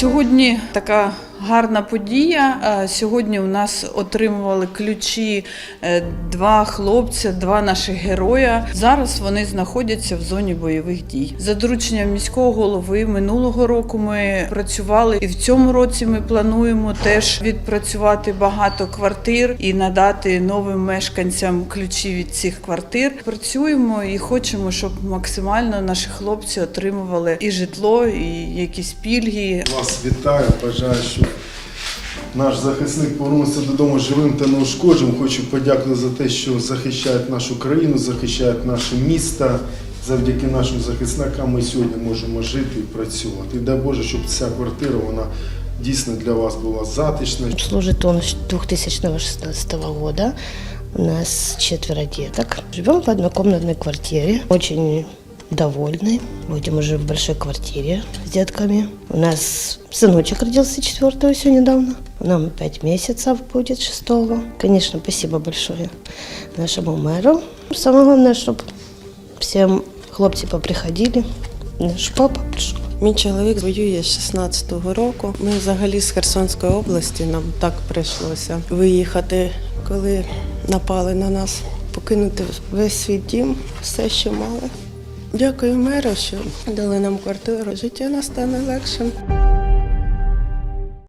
Сьогодні така гарна подія. Е, Сьогодні у нас отримували ключі е, два хлопця, два наших героя. Зараз вони знаходяться в зоні бойових дій. За дорученням міського голови минулого року ми працювали, і в цьому році ми плануємо теж відпрацювати багато квартир і надати новим мешканцям ключі від цих квартир. Працюємо і хочемо, щоб максимально наші хлопці отримували і житло, і якісь пільги. Вас вітаю, бажаю, щоб наш захисник повернувся додому живим та неушкодженим. Хочу подякувати за те, що захищають нашу країну, захищають наше місто. Завдяки нашим захисникам ми сьогодні можемо жити і працювати. І дай Боже, щоб ця квартира вона дійсно для вас була затишна. Служит он с 2016 года. У нас четверо деток. Живем в однокомнатной квартире. Очень довольны. Будем уже в большой квартире с детками. У нас сыночек родился 4 все недавно. Нам 5 месяцев будет 6 Конечно, спасибо большое нашему мэру. Самое главное, чтобы всем хлопцы поприходили. Наш папа пришел. Мій чоловік воює з 16-го року. Ми взагалі з Херсонської області. Нам так прийшлося виїхати, коли напали на нас, покинути весь свій дім, все, що мали. Дякую меру, що дали нам квартиру. Життя настане легшим.